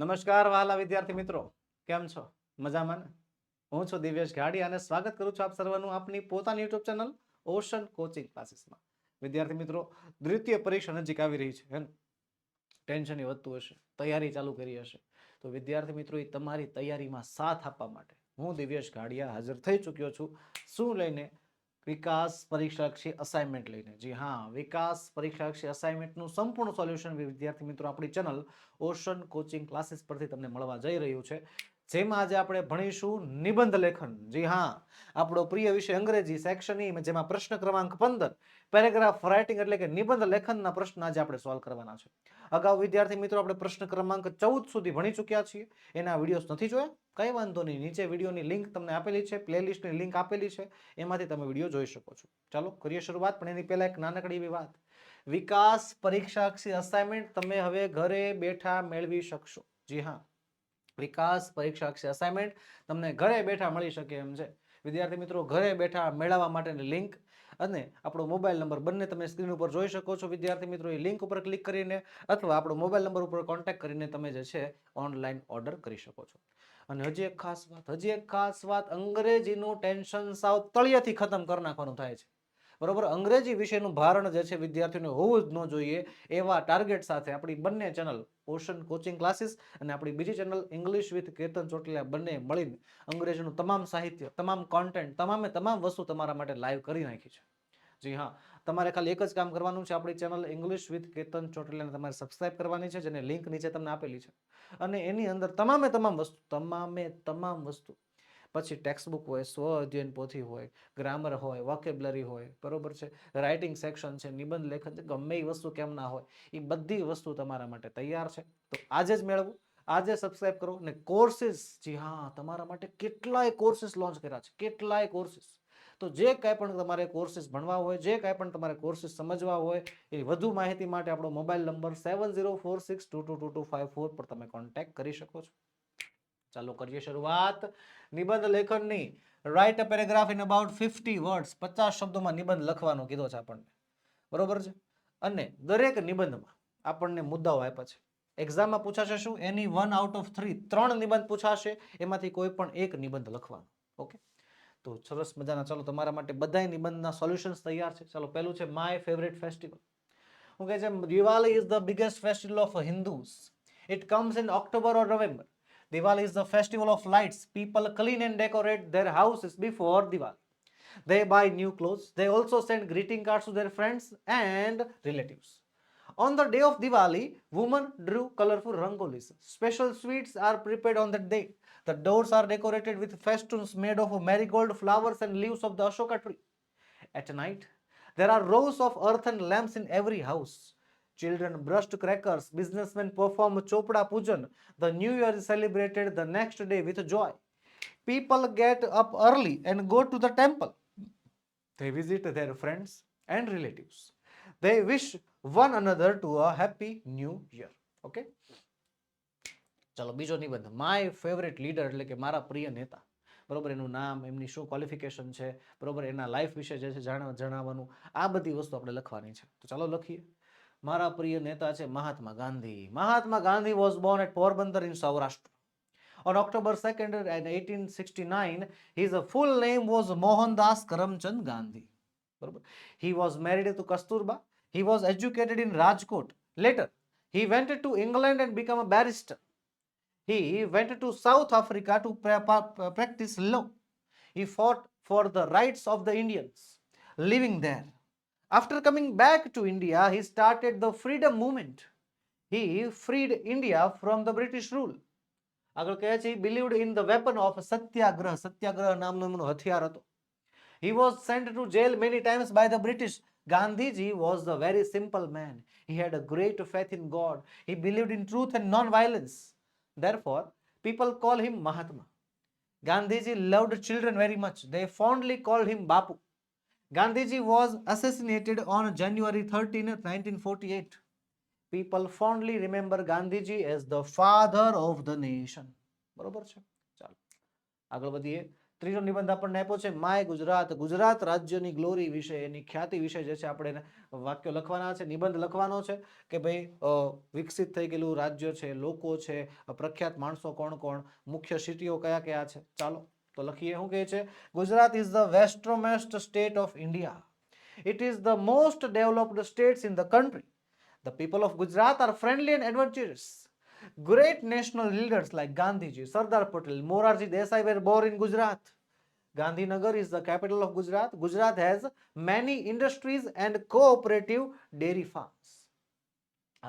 નમસ્કાર વાલા વિદ્યાર્થી મિત્રો કેમ છો મજામાં હું છું દિવ્યેશ ઘાડી અને સ્વાગત કરું છું આપ સર્વનું આપની પોતાની યુટ્યુબ ચેનલ ઓશન કોચિંગ ક્લાસીસમાં વિદ્યાર્થી મિત્રો દ્વિતીય પરીક્ષા નજીક આવી રહી છે હે ટેન્શન વધતું હશે તૈયારી ચાલુ કરી હશે તો વિદ્યાર્થી મિત્રો એ તમારી તૈયારીમાં સાથ આપવા માટે હું દિવ્યેશ ઘાડિયા હાજર થઈ ચૂક્યો છું શું લઈને વિકાસ પરીક્ષાલક્ષી અસાઇનમેન્ટ લઈને જી હા વિકાસ પરીક્ષાલક્ષી અસાઇનમેન્ટનું સંપૂર્ણ સોલ્યુશન વિદ્યાર્થી મિત્રો આપણી ચેનલ ઓશન કોચિંગ ક્લાસીસ પરથી તમને મળવા જઈ રહ્યું છે જેમાં આજે આપણે ભણીશું નિબંધ લેખન જી હા આપણો પ્રિય વિષય અંગ્રેજી સેક્શનની જેમાં પ્રશ્ન ક્રમાંક પંદર પેરેગ્રાફ રાઇટિંગ એટલે કે નિબંધ લેખનના પ્રશ્ન આજે આપણે સોલ્વ કરવાના છે અગાઉ વિદ્યાર્થી મિત્રો આપણે પ્રશ્ન ક્રમાંક ચૌદ સુધી ભણી ચૂક્યા છીએ એના વિડીયોઝ નથી જોયા કંઈ વાંધો નહીં નીચે વિડીયોની લિંક તમને આપેલી છે પ્લેલિસ્ટની લિંક આપેલી છે એમાંથી તમે વિડીયો જોઈ શકો છો ચાલો કરીએ શરૂઆત પણ એની પહેલાં એક નાનકડી એવી વાત વિકાસ પરીક્ષાક્ષી અસાઇનમેન્ટ તમે હવે ઘરે બેઠા મેળવી શકશો જી હા વિકાસ પરીક્ષા અસાઇનમેન્ટ તમને ઘરે બેઠા મળી શકે એમ છે વિદ્યાર્થી મિત્રો ઘરે બેઠા મેળવવા માટેની લિંક અને આપણો મોબાઈલ નંબર બંને તમે સ્ક્રીન ઉપર જોઈ શકો છો વિદ્યાર્થી મિત્રો એ લિંક ઉપર ક્લિક કરીને અથવા આપણો મોબાઈલ નંબર ઉપર કોન્ટેક્ટ કરીને તમે જે છે ઓનલાઈન ઓર્ડર કરી શકો છો અને હજી એક ખાસ વાત હજી એક ખાસ વાત અંગ્રેજીનું ટેન્શન સાવ તળિયાથી ખતમ કરી નાખવાનું થાય છે બરોબર અંગ્રેજી વિષયનું ભારણ જે છે વિદ્યાર્થીઓને હોવું જ ન જોઈએ એવા ટાર્ગેટ સાથે આપણી બંને ચેનલ ઓશન કોચિંગ ક્લાસીસ અને આપણી બીજી channel English with Ketan Chotaliya બંને મળીને અંગ્રેજીનું તમામ સાહિત્ય તમામ કોન્ટેન્ટ તમામે તમામ વસ્તુ તમારા માટે લાઈવ કરી નાખી છે જી હા તમારે ખાલી એક જ કામ કરવાનું છે આપણી ચેનલ ઇંગ્લિશ વિથ કેતન ચોટલિયાને તમારે સબસ્ક્રાઇબ કરવાની છે જેને લિંક નીચે તમને આપેલી છે અને એની અંદર તમામે તમામ વસ્તુ તમામે તમામ વસ્તુ પછી ટેક્સ્ટ બુક હોય સ્વ અધ્યયન પોથી હોય ગ્રામર હોય વોકેબ્લરી હોય બરોબર છે રાઇટિંગ સેક્શન છે નિબંધ લેખન છે ગમે એ વસ્તુ કેમ ના હોય એ બધી વસ્તુ તમારા માટે તૈયાર છે તો આજે જ મેળવો આજે સબસ્ક્રાઇબ કરો ને કોર્સિસ જી હા તમારા માટે કેટલાય કોર્સિસ લોન્ચ કર્યા છે કેટલાય કોર્સિસ તો જે કાંઈ પણ તમારે કોર્સિસ ભણવા હોય જે કાંઈ પણ તમારે કોર્સિસ સમજવા હોય એ વધુ માહિતી માટે આપણો mobile number seven zero four six two two two two five four પર તમે કોન્ટેક્ટ કરી શકો છો ચાલો કરીએ શરૂઆત નિબંધ લેખનની write a paragraph in about fifty words પચાસ શબ્દોમાં નિબંધ લખવાનો કીધો છે આપણને બરોબર છે અને દરેક નિબંધમાં આપણને મુદ્દાઓ આપ્યા છે એક્ઝામમાં પૂછાશે શું any one out of three ત્રણ નિબંધ પૂછાશે એમાંથી કોઈ પણ એક નિબંધ લખવાનો ઓકે તો સરસ મજાના ચાલો તમારા માટે બધા નિબંધના સોલ્યુશન્સ તૈયાર છે ચાલો પહેલું છે માય ફેવરેટ ફેસ્ટિવલ હું કહે છે Diwali is the biggest festival of Hindus it comes in October or November Diwali is the festival of lights. People clean and decorate their houses before Diwali. They buy new clothes. They also send greeting cards to their friends and relatives. On the day of Diwali, women drew colorful rangolis. Special sweets are prepared on that day. The doors are decorated with festoons made of marigold flowers and leaves of the Ashoka tree. At night, there are rows of earthen lamps in every house. Children brushed crackers, businessmen performed Chopra Pujan. The new year is celebrated the next day with joy. People get up early and go to the temple. They visit their friends and relatives. They wish one another to a happy new year. Okay? ચાલો બીજો નિબંધ my favourite leader એટલે કે મારા પ્રિય નેતા બરોબર એનું નામ એમની શું ક્વોલિફિકેશન છે બરોબર એના લાઈફ વિશે જે છે જાણવાનું આ બધી વસ્તુ આપણે લખવાની છે તો ચાલો લખીએ મારા પ્રિય નેતા છે Mahatma Gandhi Mahatma Gandhi was born at Porbandar in Saurashtra On October 2nd, 1869, his full name was Mohandas Karamchand Gandhi. He was married to Kasturba. He was educated in Rajkot. Later, he went to England and became a barrister. He went to South Africa to practice law. He fought for the rights of the Indians living there. After coming back to India, he started the freedom movement. He freed India from the British rule. આગળ કહે છે believed in the weapon of satyagraha સત્યાગ્રહ નામનો એમનો હથિયાર હતો he was sent to jail many times by the British Gandhiji was the very simple man he had a great faith in God he believed in truth and non violence therefore people call him Mahatma Gandhiji loved children very much they fondly call him Bapu Gandhiji was assassinated on January 13, 1948. People fondly remember Gandhiji as the father of the nation. બરોબર છે ચાલો આગળ વધીએ ત્રીજો નિબંધ આપણને આપ્યો છે માય ગુજરાત ગુજરાત રાજ્યની ગ્લોરી વિશે એની ખ્યાતિ વિશે જે છે આપણે વાક્યો લખવાના છે નિબંધ લખવાનો છે કે ભાઈ વિકસિત થઈ ગયેલું રાજ્ય છે લોકો છે પ્રખ્યાત માણસો કોણ કોણ મુખ્ય સિટીઓ કયા કયા છે ચાલો તો લખીએ શું કહે છે Gujarat is the westernmost state of India it is the most developed states in the country the people of Gujarat are friendly and adventurous great national leaders like Gandhiji Sardar Patel Morarji Desai were born in Gujarat Gandhinagar is the capital of Gujarat Gujarat has many industries and cooperative dairy farms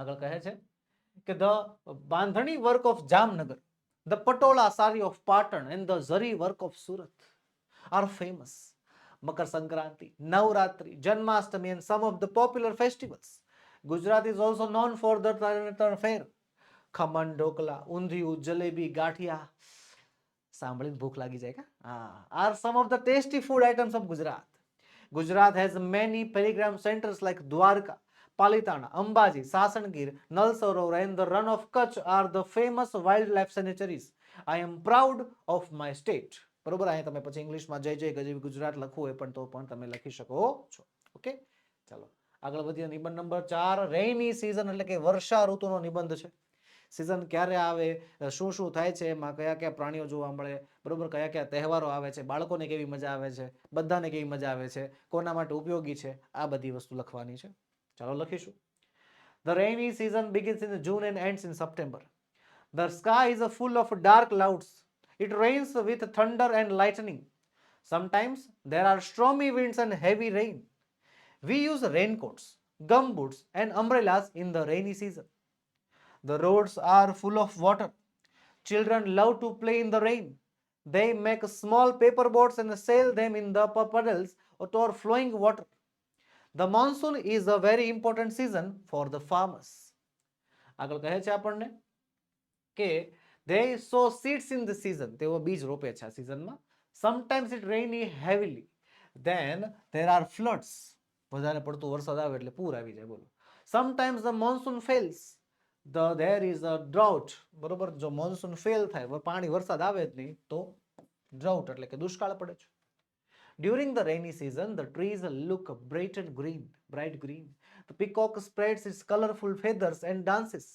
આગળ કહે છે કે the bandhani work of Jamnagar The Patola Sari of Patan and the Zari work of Surat are famous. Makar Sankranti, Navratri, Janmastami and some of the popular festivals. Gujarat is also known for the Tarantan Fair. Khaman Dokla, Undhiyu, Jalebi, Gathiya. Sambalin bhook lagi jayega. Ah, are some of the tasty food items of Gujarat. Gujarat has many pilgrimage centers like Dwarka, Palitana Ambaji Sasan Gir Nal Sarovar and the Rann of Kutch are the famous wildlife sanctuaries I am proud of my state બરોબર અહીંયા તમે પછી ઇંગ્લિશમાં જય જય ગજવી ગુજરાત લખવું હોય પણ તો પણ તમે લખી શકો છો ઓકે ચાલો આગળ વધીએ નિબંધ નંબર ચાર રેઇની સિઝન એટલે કે વર્ષા ઋતુનો નિબંધ છે સિઝન ક્યારે આવે શું શું થાય છે એમાં કયા કયા પ્રાણીઓ જોવા મળે બરોબર કયા કયા તહેવારો આવે છે બાળકોને કેવી મજા આવે છે બધાને કેવી મજા આવે છે કોના માટે ઉપયોગી છે આ બધી વસ્તુ લખવાની છે ચાલો લખીશું the rainy season begins in June and ends in September the sky is full of dark clouds it rains with thunder and lightning sometimes there are stormy winds and heavy rain we use raincoats gumboots and umbrellas in the rainy season. The roads are full of water. Children love to play in the rain. They make small paper boats and sail them in the puddles or flowing water. The monsoon is a very important season for the farmers આગળ કહે છે આપણને કે they sow seeds in the season તેઓ બીજ રોપે છે આ સિઝનમાં sometimes it rainy heavily then there are floods વધારે પડતું વરસાદ આવે એટલે પૂર આવી જાય બોલો sometimes the monsoon fails the there is a drought બરોબર જો મોન્સૂન ફેલ થાય પાણી વરસાદ આવે જ નહીં તો ડ્રાઉટ એટલે કે દુષ્કાળ પડે છે During the rainy season, the trees look bright and green, bright green. The peacock spreads its colorful feathers and dances.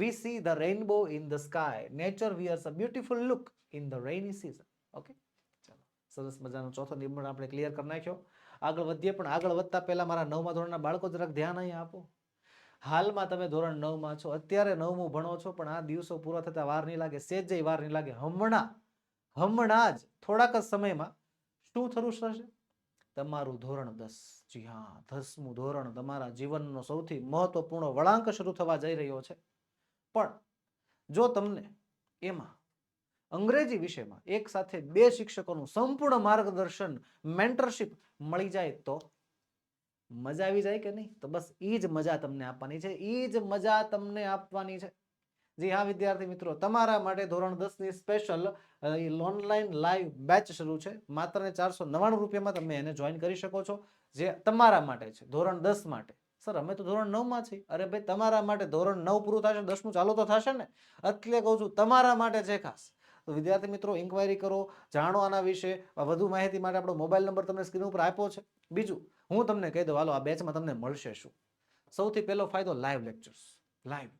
We see the rainbow in the sky. Nature wears a beautiful look in the rainy season. Okay. સરસ મજાનો ચોથો નિબંધ આપણે clear કરી નાખ્યો આગળ વધીએ પણ આગળ વધતા પહેલાં મારા નવમા ધોરણના બાળકો જરાક ધ્યાન અહીં આપો હાલમાં તમે ધોરણ નવમાં છો અત્યારે નવમું ભણો છો પણ આ દિવસો પૂરા થતા વાર નહીં લાગે સેજ વાર નહીં લાગે હમણાં હમણાં જ થોડાક જ સમયમાં શું થરું થશે તમારું ધોરણ દસ જી હા દસમું ધોરણ તમારા જીવનનો સૌથી મહત્વપૂર્ણ વળાંક શરૂ થવા જઈ રહ્યો છે પણ જો તમને એમાં અંગ્રેજી વિષયમાં એક સાથે બે શિક્ષકોનું સંપૂર્ણ માર્ગદર્શન મેન્ટરશિપ મળી જાય તો મજા આવી જાય કે નહીં તો બસ એ જ મજા તમને આપવાની છે એ જ મજા તમને આપવાની છે જી હા વિદ્યાર્થી મિત્રો તમારા માટે ધોરણ દસની સ્પેશિયલ ઓનલાઈન લાઈવ બેચ શરૂ છે માત્ર ને ચારસો નવ્વાણું રૂપિયામાં તમે એને જોઈન કરી શકો છો જે તમારા માટે છે ધોરણ દસ માટે સર અમે તો ધોરણ નવમાં છીએ અરે ભાઈ તમારા માટે ધોરણ નવ પૂરું થશે દસમું ચાલુ તો થશે ને એટલે કહું છું તમારા માટે છે ખાસ તો વિદ્યાર્થી મિત્રો ઇન્કવાયરી કરો જાણો આના વિશે વધુ માહિતી માટે આપણો મોબાઈલ નંબર તમને સ્ક્રીન ઉપર આપ્યો છે બીજું હું તમને કહી દઉં હાલો આ બેચમાં તમને મળશે શું સૌથી પહેલો ફાયદો લાઈવ લેક્ચર્સ લાઈવ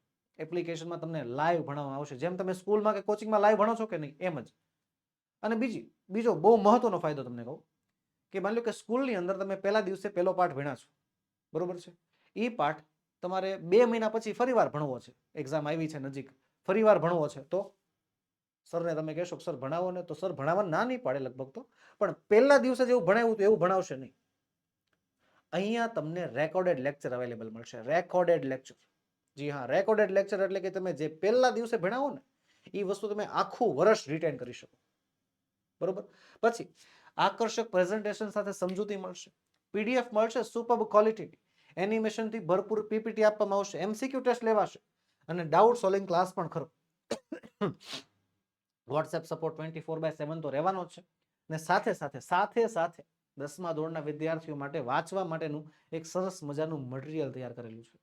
એપ્લિકેશનમાં તમને લાઈવ ભણવામાં આવશે જેમ તમે સ્કૂલમાં કે કોચિંગમાં લાઈવ ભણો છો કે નહીં એમ જ અને બીજી બીજો બહુ મહત્વનો ફાયદો તમને કહું કે માની લો કે સ્કૂલની અંદર તમે પહેલા દિવસે પહેલો પાઠ ભણ્યા છો બરોબર છે એ પાઠ તમારે બે મહિના પછી ફરીવાર ભણવો છે એક્ઝામ આવી છે નજીક ફરીવાર ભણવો છે તો સરને તમે કહેશો સર ભણાવો ને તો સર ભણાવવા ના નહીં પાડે લગભગ તો પણ પહેલા દિવસે જેવું ભણાવ્યું તો એવું ભણાવશે નહીં અહીંયા તમને રેકોર્ડેડ લેક્ચર અવેલેબલ મળશે રેકોર્ડેડ લેક્ચર જી હા રેકોર્ડેડ લેક્ચર એટલે કે તમે જે પહેલા દિવસે ભણાવો ને એ વસ્તુ તમે આખું વર્ષ રિટેન કરી શકો બરોબર પછી આકર્ષક પ્રેઝન્ટેશન સાથે સમજૂતી મળશે પીડીએફ મળશે સુપર એનિમેશન થી ભરપૂર પીપીટી આપવામાં આવશે એમસીક્યુ ટેસ્ટ લેવાશે અને ડાઉટ સોલ્વિંગ ક્લાસ પણ ખરો WhatsApp support twenty four by seven તો રહેવાનો છે ને સાથે સાથે સાથે સાથે દસમા ધોરણના વિદ્યાર્થીઓ માટે વાંચવા માટેનું એક સરસ મજાનું મટીરિયલ તૈયાર કરેલું છે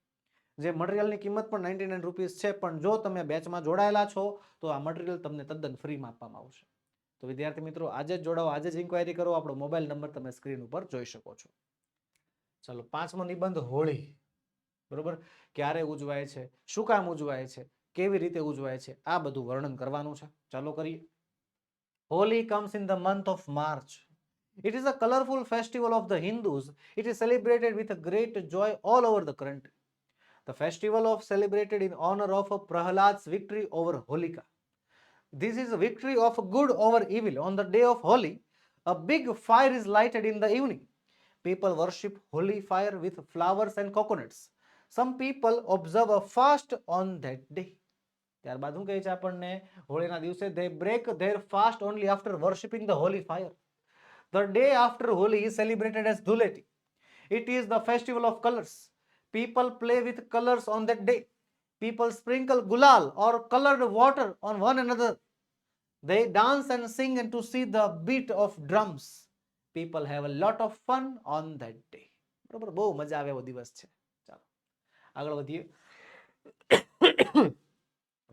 જે મટીરિયલની કિંમત પણ નાઇન્ટી નાઇન રૂપીઝ છે પણ જો તમે બેચમાં જોડાયેલા છો તો આ મટીરિયલ તમને તદ્દન ફ્રીમાં આપવામાં આવશે તો વિદ્યાર્થી મિત્રો આજે જ જોડાવો આજે જ ઇન્ક્વાયરી કરો આપણો મોબાઈલ નંબર તમે સ્ક્રીન ઉપર જોઈ શકો છો ચલો પાંચમો નિબંધ હોળી બરોબર ક્યારે ઉજવાય છે શું કામ ઉજવાય છે કેવી રીતે ઉજવાય છે આ બધું વર્ણન કરવાનું છે ચાલો કરીએ Holi comes in the month of March it is a a festival of the Hindus it It celebrated with a great joy all over the country. The festival of celebrated in honor of Prahlad's victory over Holika. This is a victory of good over evil. On the day of Holi, a big fire is lighted in the evening. People worship holy fire with flowers and coconuts. Some people observe a fast on that day. ત્યારબાદ શું કહે છે આપણને હોળીના દિવસે they break their fast only after worshipping the Holi fire the day after Holi is celebrated as Dhuleti it is the festival of colours People play with colors on that day. People sprinkle gulal or colored water on one another. They dance and sing and to see the beat of drums. People have a lot of fun on that day. બરોબર બહુ મજા આવે એવો દિવસ છે ચાલો આગળ વધીએ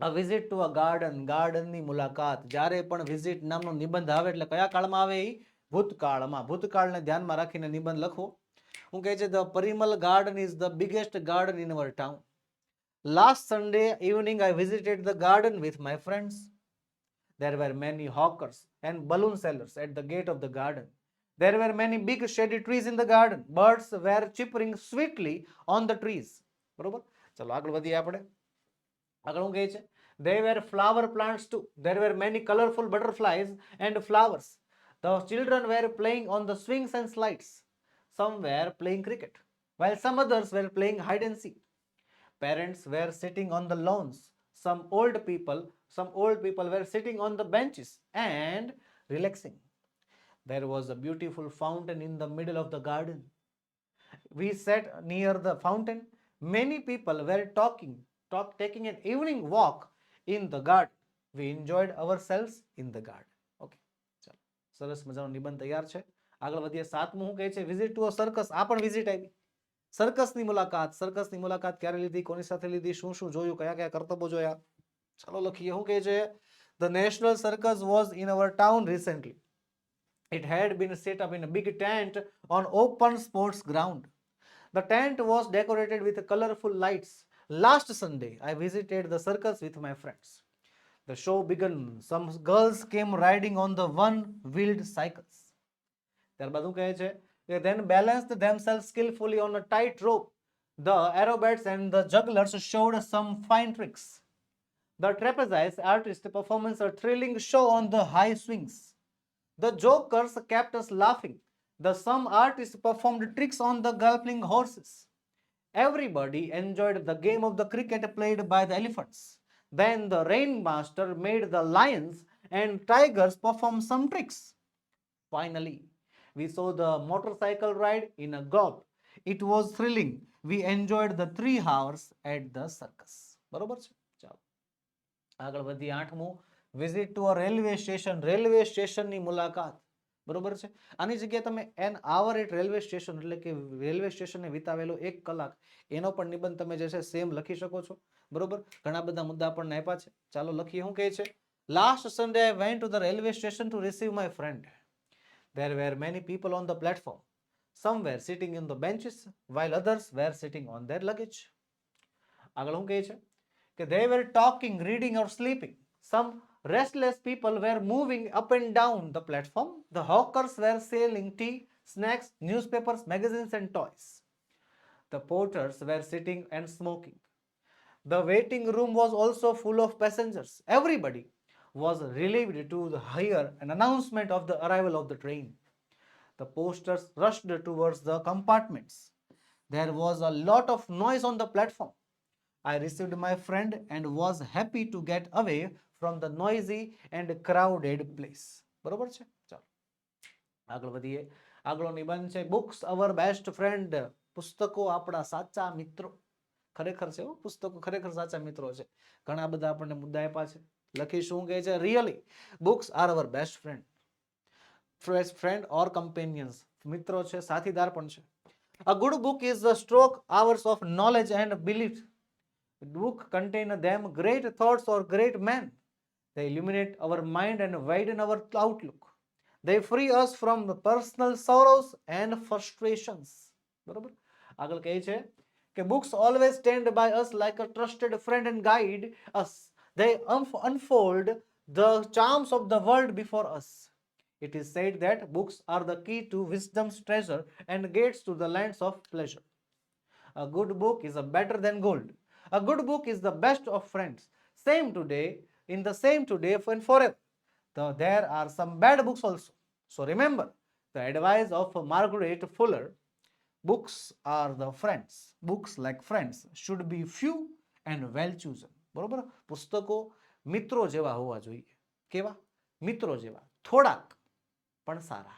a visit to a garden ગાર્ડનની મુલાકાત જ્યારે પણ વિઝિટ નામનો નિબંધ આવે એટલે કયા કાળમાં આવે એ ભૂતકાળમાં ભૂતકાળને ધ્યાનમાં રાખીને નિબંધ લખવો હું કહે છે the Parimal garden is the biggest garden in our town last Sunday evening I visited the garden with my friends there were many hawkers and balloon sellers at the gate of the garden. There were many big shady trees in the garden. Birds were chirping sweetly on the trees. બરોબર ચલો આગળ વધીએ આપણે આગળ હું કહે છે they were flower plants too there were many colourful butterflies and flowers the children were playing on the swings and slides some were playing cricket, while some others were playing hide and seek. Parents were sitting on the lawns. Some old people, some old people were sitting on the benches and relaxing. There was a beautiful fountain in the middle of the garden. We sat near the fountain. Many people were talking, talk, taking an evening walk in the garden. We enjoyed ourselves in the garden. Okay ચાલો સરસ મજાનો નિબંધ તૈયાર છે આગળ વધીએ સાતમું હું કહે છે વિઝિટ ટુ અ સર્કસ આ પણ વિઝિટ આવી સર્કસની મુલાકાત સર્કસની મુલાકાત ક્યારે લીધી કોની સાથે લીધી શું શું જોયું કયા કયા કરતબો જોયા ચાલો લખીએ હું કહે છે the national circus was in our town recently It had been set up in a big tent on open sports ground. The tent was decorated with colorful lights. Last Sunday, I visited the circus with my friends. The show began. Some girls came riding on the one-wheeled cycles. ત્યારબાદ શું કહે છે કે then balanced themself skilfully on a tight rope the acrobats and the jugglers showed some fine tricks the trapeze artist performance a thrilling show on the high swings the jokers kept us laughing the some artist performed tricks on the galloping horses everybody enjoyed the game of the cricket played by the elephants Then the rain master made the lions and tigers perform some tricks. Finally, We saw the motorcycle ride in a gulp. It was thrilling. We enjoyed the three hours at the circus. બરોબર છે ચાલો આગળ વધીએ આઠમું visit to a railway station railway સ્ટેશનની મુલાકાત બરોબર છે આની જગ્યાએ તમે an hour at railway station એટલે કે રેલવે સ્ટેશને વિતાવેલો એક કલાક એનો પણ નિબંધ તમે જે છે સેમ લખી શકો છો બરોબર ઘણા બધા મુદ્દા પણ આપ્યા છે ચાલો લખીએ શું કહે છે last Sunday I went to the railway station to receive my friend There were many people on the platform. Some were sitting in the benches, while others were sitting on their luggage. આગળ હું કહે they were talking, reading or sleeping. Some restless people were moving up and down the platform. The hawkers were selling tea, snacks, newspapers, magazines and toys. The porters were sitting and smoking. The waiting room was also full of passengers. Everybody was relieved to hear an announcement of the arrival of the train. The posters rushed towards the compartments. There was a lot of noise on the platform. I received my friend and was happy to get away from the noisy and crowded place. બરોબર છે ચાલો આગળ વધીએ આગળો નિબંધ છે books our best friend પુસ્તકો આપણા સાચા મિત્રો ખરેખર છે પુસ્તકો ખરેખર સાચા મિત્રો છે ઘણા બધા આપણને મુદ્દા આપ્યા છે લખી શું કહે છે really books are our best friend best friend or companions મિત્રો છે સાથીદાર પણ છે a good book is the storehouse of knowledge and belief book contain them great thoughts or great men they illuminate our mind and widen our outlook they free us from the personal sorrows and frustrations બરોબર આગળ કહે છે કે books always stand by us like a trusted friend and guide us they unfold the charms of the world before us. It is said that books are the key to wisdom's treasure and gates to the lands of pleasure. A good book is better than gold. A good book is the best of friends. Same today, in the same today and forever. there are some bad books also. So remember the advice of Margaret Fuller books are the friends. Books like friends should be few and well chosen. બરોબર પુસ્તકો મિત્રો જેવા હોવા જોઈએ કેવા મિત્રો જેવા થોડાક પણ સારા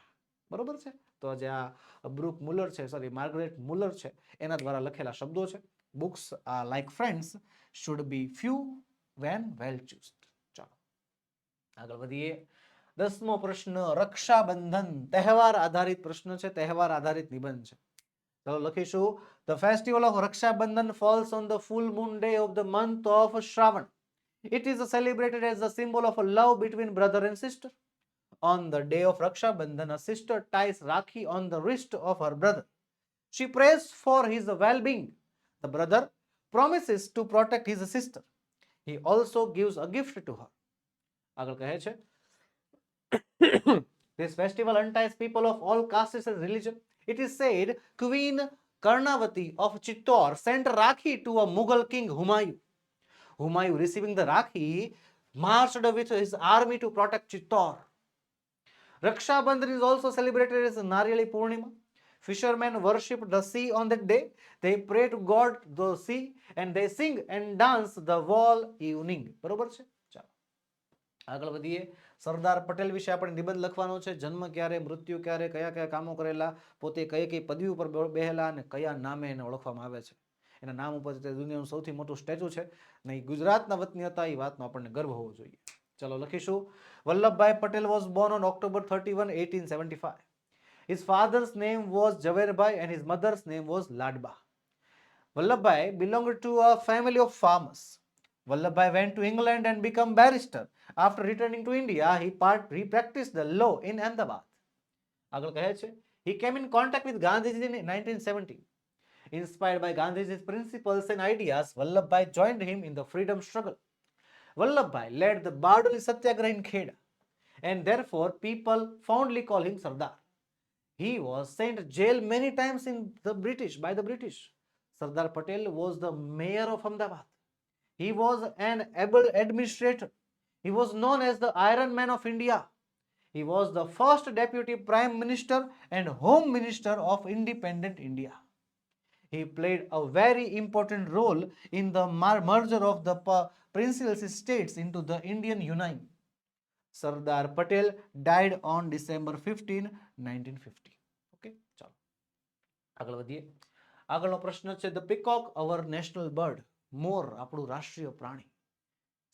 બરોબર છે તો જે આ બ્રુક મુલર છે સોરી માર્ગરેટ મુલર છે એના દ્વારા લખેલા શબ્દો છે books are like friends should be few when well ચૂઝડ ચાલો આગળ વધીએ દસમો પ્રશ્ન રક્ષાબંધન તહેવાર આધારિત પ્રશ્ન છે તહેવાર આધારિત નિબંધ છે તો લખીશું the festival of Raksha Bandhan falls on the full moon day of the month of Shravan It is celebrated as a symbol of love between brother and sister. On the day of Raksha Bandhan, a sister ties Rakhi on the wrist of her brother. She prays for his well-being. The brother promises to protect his sister. He also gives a gift to her. આગળ કહે છે This festival unties people of all castes and religion. It is said Queen Karnavati of Chittor sent Rakhi to a Mughal king Humayun. Humayun receiving the Rakhi marched with his army to protect Chittor. Raksha Bandhan is also celebrated as Nariyali Purnima. Fishermen worship the sea on that day. They pray to God the sea and they sing and dance the whole evening. બરોબર છે ચાલો આગળ વધીએ સરદાર પટેલ વિશે આપણે નિબંધ લખવાનો છે જન્મ ક્યારે મૃત્યુ ક્યારે કયા કયા કામો કરેલા પોતે કઈ કઈ પદવી ઉપર બેહેલા અને કયા નામે એને ઓળખવામાં આવે છે એના નામ ઉપર તે દુનિયાનું સૌથી મોટું સ્ટેચ્યુ છે ને એ ગુજરાતના વતની હતા એ વાતનો આપણને ગર્વ હોવો જોઈએ ચલો લખીશું Vallabhbhai Patel was born on October thirty one eighteen seventy five his father's name was Zaverbhai and his mother's name was Ladba Vallabhbhai belong to a family of farmers Vallabhbhai went to England and become barrister After returning to India, he, part, practiced the law in Ahmedabad. he came in contact with Gandhiji in 1970. Inspired by Gandhiji's principles and ideas, Vallabhbhai joined him in the freedom struggle. Vallabhbhai led the Bardoli Satyagraha in Kheda, and therefore people fondly call him Sardar. He was sent to jail many times in the British by the British. Sardar Patel was the mayor of Ahmedabad. He was an able administrator he was known as the Iron Man of India. He was the first Deputy Prime Minister and Home Minister of independent India. He played a very important role in the merger of the princely states into the Indian Union. Sardar Patel died on December 15, 1950. Okay ચાલો આગળ વધીએ આગળનો પ્રશ્ન છે the peacock our national bird મોર આપણું રાષ્ટ્રીય પ્રાણી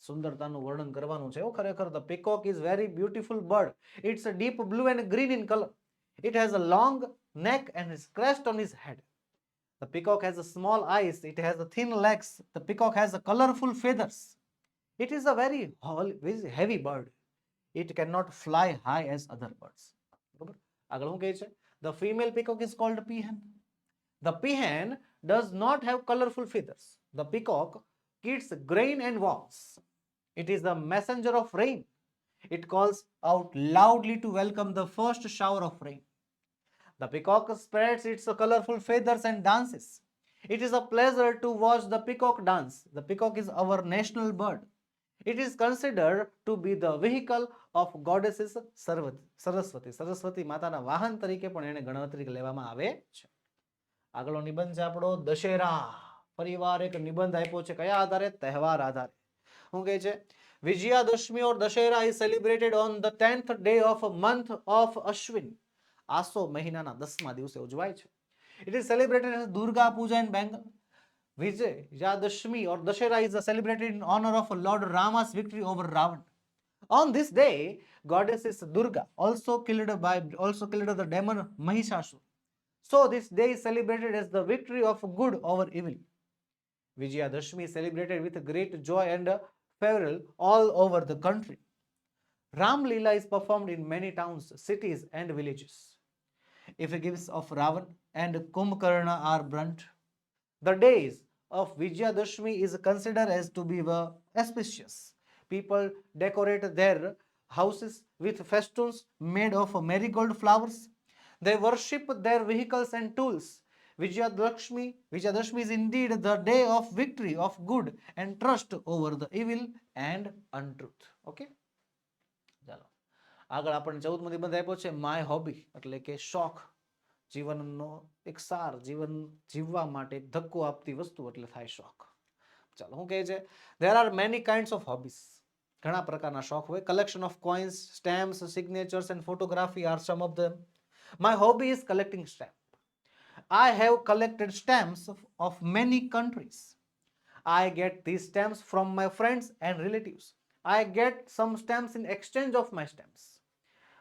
સુંદરતાનું વર્ણન કરવાનું છે ઓ ખરેખર the peacock is very beautiful bird it's a deep blue and green in colour It has a long neck and is crest on his head. The peacock has small eyes. It has thin legs. The peacock has colorful feathers. It is a very heavy bird. It cannot fly high as other birds. આગળ હું કહે છે the female peacock is called peahen the peahen does not have colourful feathers the peacock kids grain and It is the messenger of rain. It calls out loudly to welcome the first shower of rain. The peacock spreads its colorful feathers and dances. It is a pleasure to watch the peacock dance. The peacock is our national bird. It is considered to be the vehicle of goddesses Saraswati Saraswati માતાના વાહન તરીકે પણ એને ગણતરી લેવામાં આવે છે આગળનો નિબંધ છે આપણો દશેરા ફરીવાર એક નિબંધ આપ્યો છે કયા આધારે તહેવાર આધારે શું કહે છે Vijayadashami or Dussehra is celebrated on the tenth day of month of Ashwin આસો મહિનાના દસમા દિવસે ઉજવાય છે it is celebrated Durga Puja in Bengal Vijayadashami or Dussehra is celebrated in honour of lord Rama's victory over Ravan on this day goddess is durga also killed by also killed the demon mahishasur so this day is celebrated as the victory of good over evil vijayadashmi is celebrated with great joy and peril all over the country. Ram Leela is performed in many towns, cities, and villages. Effigies of Ravan and Kumbhakarna are burnt. The days of Vijayadashmi is considered as to be auspicious. People decorate their houses with festoons made of marigold flowers. They worship their vehicles and tools Vijayadakshmi, Vijayadashmi is indeed the day of victory of good and trust over the evil and untruth. Okay ચાલો આગળ આપણને ચૌદમો નિબંધ આપ્યો છે my hobby એટલે કે શોખ જીવનનો એક સાર જીવન જીવવા માટે એક ધક્કો આપતી વસ્તુ એટલે થાય શોખ ચાલો હું કહે છે there are many kinds of hobbies ઘણા પ્રકારના શોખ હોય collection of coins stamps signatures and photography are some of the my hobby is collecting stamp I have collected stamps of, of many countries. I get these stamps from my friends and relatives. I get some stamps in exchange of my stamps.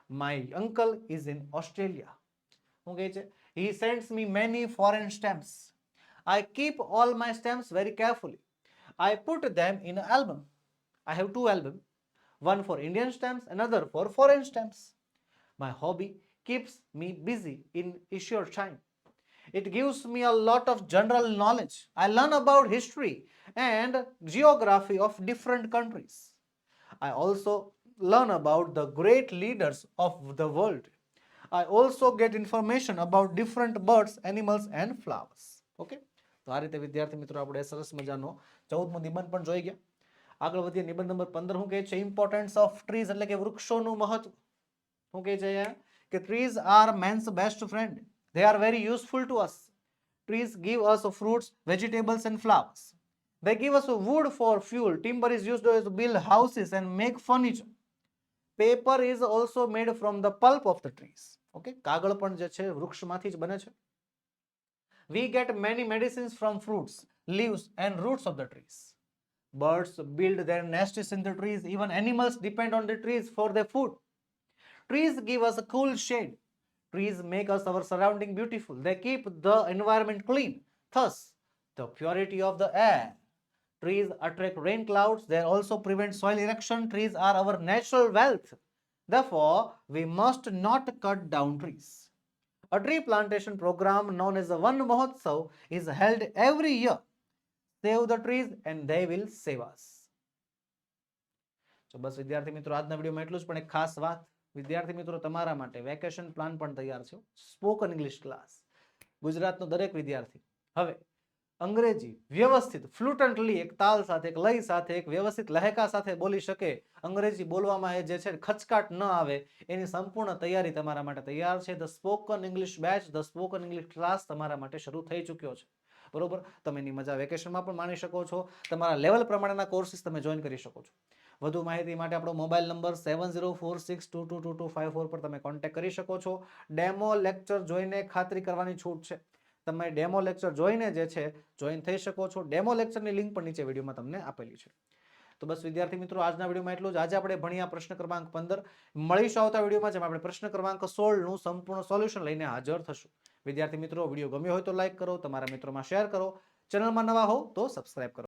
My uncle is in Australia. Okay, he sends me many foreign stamps. I keep all my stamps very carefully. I put them in an album. I have two albums, one for Indian stamps, another for foreign stamps. My hobby keeps me busy in issuer time. It gives me a lot of general knowledge. I learn about history and geography of different countries. I also learn about the great leaders of the world. I also get information about different birds, animals and flowers. okay તો આ રીતે વિદ્યાર્થી મિત્રો આપણે સરસ મજાનો ચૌદમો નિબંધ પણ જોઈ ગયા આગળ વધીએ નિબંધ નંબર પંદર હું કહે છે ઇમ્પોર્ટન્સ ઓફ ટ્રીઝ એટલે કે વૃક્ષોનું મહત્વ શું કહે છે કે trees are man's best friend they are very useful to us trees give us fruits vegetables and flowers they give us wood for fuel timber is used to build houses and make furniture paper is also made from the pulp of the trees okay kagal pan je che vruksh ma we get many medicines from fruits leaves and roots of the trees birds build their nests in the trees even animals depend on the trees for their food trees give us a cool shade Trees make us our surrounding beautiful. They keep the environment clean. Thus, the purity of the air. Trees attract rain clouds. They also prevent soil erosion. Trees are our natural wealth. Therefore, we must not cut down trees. A tree plantation program known as the One Mahotsav is held every year. Save the trees and they will save us. તો બસ વિદ્યાર્થી મિત્રો આજના વિડીયોમાં એટલું જ પણ એક ખાસ વાત વિદ્યાર્થી મિત્રો તમારા માટે વેકેશન પ્લાન પણ તૈયાર છે સ્પોકન ઇંગ્લિશ ક્લાસ ગુજરાતનો દરેક વિદ્યાર્થી હવે અંગ્રેજી વ્યવસ્થિત ફ્લુટન્ટલી એક તાલ સાથે એક લય સાથે એક વ્યવસ્થિત લહેકા સાથે બોલી શકે અંગ્રેજી બોલવામાં એ જે છે ખચકાટ ન આવે એની સંપૂર્ણ તૈયારી તમારા માટે તૈયાર છે the spoken English batch the spoken English class તમારા માટે શરૂ થઈ ચૂક્યો છે બરોબર તમે એની મજા વેકેશનમાં પણ માણી શકો છો તમારા લેવલ પ્રમાણેના કોર્સિસ તમે જોઈન કરી શકો છો વધુ માહિતી માટે આપણો mobile number seven zero four six two two two two five four પર તમે કોન્ટેક્ટ કરી શકો છો ડેમો લેક્ચર જોઈને ખાતરી કરવાની છૂટ છે તમે ડેમો લેક્ચર જોઈને જે છે જોઈન થઈ શકો છો ડેમો લેક્ચરની લિંક પણ નીચે વિડીયોમાં તમને આપેલી છે તો બસ વિદ્યાર્થી મિત્રો આજના વિડીયોમાં એટલું જ આજે આપણે ભણ્યા પ્રશ્ન ક્રમાંક પંદર મળીશું આવતા વિડીયોમાં જેમાં આપણે પ્રશ્ન ક્રમાંક સોળનું સંપૂર્ણ સોલ્યુશન લઈને હાજર થશું વિદ્યાર્થી મિત્રો વિડીયો ગમ્યો હોય તો લાઇક કરો તમારા મિત્રોમાં શેર કરો ચેનલમાં નવા હો તો સબસ્ક્રાઇબ કરો